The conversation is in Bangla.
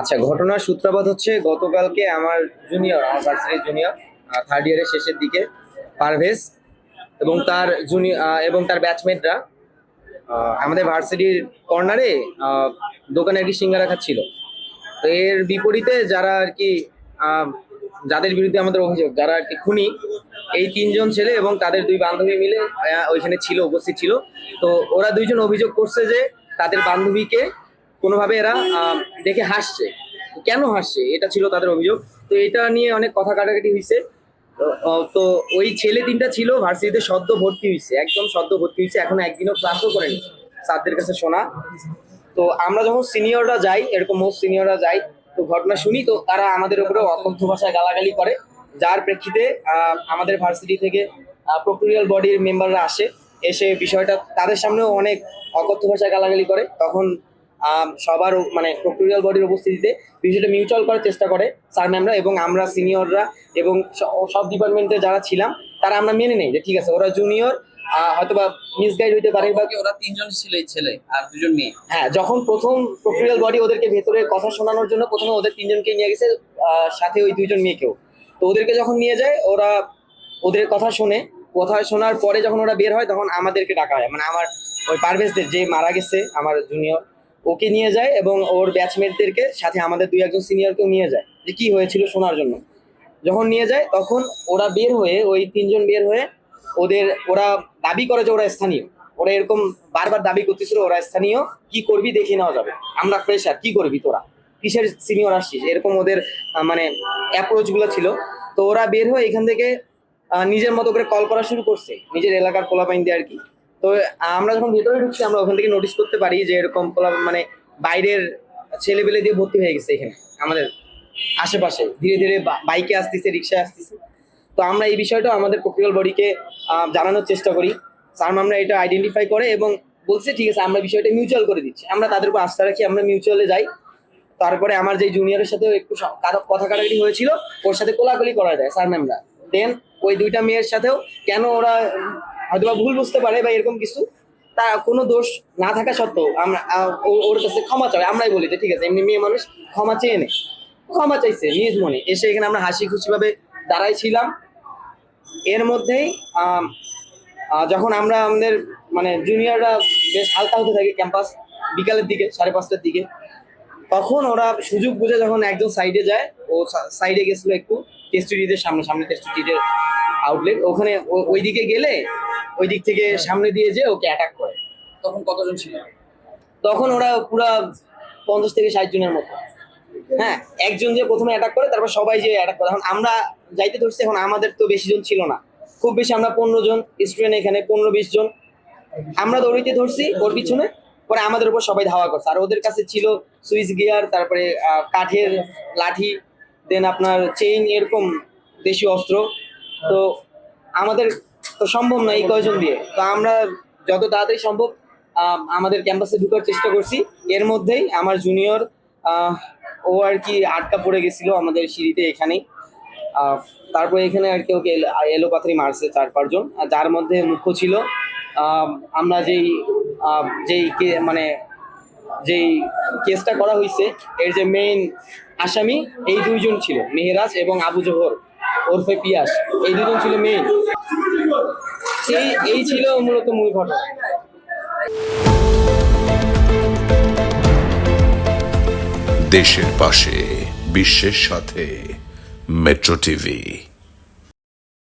আচ্ছা ঘটনার সূত্রপাত হচ্ছে গতকালকে আমার জুনিয়র আমার ভার্সিটির জুনিয়র থার্ড ইয়ারের শেষের দিকে পারভেজ এবং তার জুনিয়র এবং তার ব্যাচমেটরা আমাদের ভার্সিটির কর্নারে দোকানে আর কি সিঙ্গারা খাচ্ছিল। তো এর বিপরীতে যারা আর কি যাদের বিরুদ্ধে আমাদের অভিযোগ, যারা আর কি খুনি, এই তিনজন ছেলে এবং তাদের দুই বান্ধবী মিলে ওইখানে ছিল, উপস্থিত ছিল। তো ওরা দুইজন অভিযোগ করছে যে তাদের বান্ধবীকে কোনোভাবে এরা দেখে হাসছে। কেন হাসছে? এটা ছিল তাদের অভিযোগ। তো এটা নিয়ে অনেক কথা কাটাকাটি হয়েছে তো- ওই ছেলে তিনটা ছিল ভার্সিটিতে সদ্য ভর্তি হয়েছে একদম সদ্য ভর্তি হয়েছে এখন একদিনও ক্লাসও করেনি। স্যারদের কাছে শোনা। তো আমরা যখন সিনিয়ররা যাই, এরকম মোস্ট সিনিয়ররা যাই, তো ঘটনা শুনি, তো তারা আমাদের উপরে অকথ্য ভাষায় গালাগালি করে। যার প্রেক্ষিতে আমাদের ভার্সিটি থেকে প্রক্টোরিয়াল বডির মেম্বাররা আসে। এসে বিষয়টা তাদের সামনেও অনেক অকথ্য ভাষায় গালাগালি করে। তখন সবার মানে প্রক্টোরিয়াল বডির উপস্থিতিতে বিষয়টা মিউচুয়াল করার চেষ্টা করে স্যার ম্যামরা এবং আমরা সিনিয়ররা এবং সব ডিপার্টমেন্টে যারা ছিলাম তারা আমরা মেনে নেই যে ঠিক আছে ওরা জুনিয়র হয়তো বা মিসগাইড হইতে পারে বা বাকি ওরা তিনজন ছিল ছেলে আর দুজন মেয়ে। হ্যাঁ যখন প্রথম প্রক্রিয়াল বডি ওদেরকে ভেতরে কথা শোনানোর জন্য প্রথমে ওদের তিনজনকে নিয়ে গেছে সাথে ওই দুইজন মেয়েকেও। তো ওদেরকে যখন নিয়ে যায় ওরা ওদের কথা শোনে। কথা শোনার পরে যখন ওরা বের হয় তখন আমাদেরকে ডাকা হয়। মানে আমার ওই পারভেজদের যে মারা গেছে আমার জুনিয়র ওকে নিয়ে যায় এবং ওর ব্যাচমেটদেরকে সাথে আমাদের দুই একজন সিনিয়রকেও নিয়ে যায় যে কি হয়েছিল শোনার জন্য। যখন নিয়ে যায় তখন ওরা বের হয়ে, ওই তিনজন বের হয়ে ওদের, ওরা দাবি করে যে ওরা স্থানীয়। ওরা এরকম বারবার দাবি করতেছিল ওরা স্থানীয়, কি করবি দেখে নেওয়া যাবে। আমরা ফ্রেশার কি করবি তোরা? কিসের সিনিয়র আসছিস? এরকম ওদের মানে অ্যাপ্রোচগুলো ছিল। তো ওরা বের হয়ে এখান থেকে নিজের মতো করে কল করা শুরু করছে। নিজের এলাকার পোলাপাইন দিয়ে আর কি। তো আমরা যখন ভেতরে ঢুকছি, আমরা ওখান থেকে নোটিস করতে পারি যে এরকম মানে বাইরের ছেলেবেলে দিয়ে ভর্তি হয়ে গেছে এখানে, আমাদের আশেপাশে। ধীরে ধীরে বাইকে আসতেছে রিক্সায় আসতেছে। তো আমরা এই বিষয়টা আমাদের প্রক্রিয়াল বডিকে জানানোর চেষ্টা করি। স্যার আমরা এটা আইডেন্টিফাই করে এবং বলছে, ঠিক আছে, আমরা বিষয়টা মিউচুয়াল করে দিচ্ছি। আমরা তাদের উপর আস্থা রাখি, আমরা মিউচুয়ালে যাই। তারপরে আমার যে জুনিয়রের সাথে একটু কথা কাটাকাটি হয়েছিল, ওর সাথে কোলাকুলি করা যায়, স্যার ম্যামরা দেন ওই দুইটা মেয়ের সাথেও কেন ওরা হয়তো বা ভুল বুঝতে পারে বা এরকম কিছু, তা কোনো দোষ না থাকা সত্ত্বেও আমরা ওর কাছে ক্ষমা চাই, আমরাই বলি যে ঠিক আছে, এমনি মেয়ে মানুষ ক্ষমা চেয়ে নে। ক্ষমা চাইছে, নিজ মনে। এসে এখানে আমরা হাসি খুশি ভাবে দাঁড়াই ছিলাম। এর মধ্যেই যখন আমরা আমাদের মানে জুনিয়ররা বেশ হালকা হতে থাকে ক্যাম্পাস বিকালের দিকে, সাড়ে পাঁচটার দিকে, তখন ওরা সুযোগ বুঝে যখন একজন সাইডে যায়, ও সাইডে গেছিল একটু টেস্টিডিদের সামনে সামনে টেস্টিডিদের আউটলেট ওখানে ও- ওই দিকে গেলে ওই দিক থেকে সামনে দিয়ে যে ওকে অ্যাটাক করে। তখন কতজন ছিল? তখন ওরা পুরা পঞ্চাশ থেকে ষাট জনের মতো। হ্যাঁ একজন যে প্রথমে অ্যাটাক করে তারপর সবাই যে অ্যাটাক করে। এখন আমরা যাইতে ধরছি এখন আমাদের তো বেশি জন ছিল না। খুব বেশি আমরা পনেরো জন স্টুডেন্ট এখানে পনেরো বিশ জন। আমরা দৌড়িতে ধরছি ওর পিছনে পরে আমাদের উপর সবাই ধাওয়া করছে। আর ওদের কাছে ছিল সুইচ গিয়ার তারপরে কাঠের লাঠি দেন আপনার চেইন এরকম দেশীয় অস্ত্র। তো আমাদের তো সম্ভব না এই কয়জন দিয়ে। তো আমরা যত তাড়াতাড়ি সম্ভব আমাদের ক্যাম্পাসে ঢুকার চেষ্টা করছি। এর মধ্যেই আমার জুনিয়র ও আর কি আটকা পড়ে গেছিল আমাদের সিঁড়িতে এখানেই। তারপরে এখানে আর কি ওকে এলো- পাথারি মারছে চার পাঁচজন। যার মধ্যে মুখ্য ছিল আমরা যেই যেই মানে যেই কেসটা করা হয়েছে এর যে মেইন আসামি এই দুইজন ছিল, মেহেরাজ এবং আবু জোহর, ওরফে পিয়াস। এই দুজন ছিল মেইন এই এই ছিল মূলত মূল ঘটনা। দেশের পাশে বিশ্বের সাথে মেট্রো টিভি।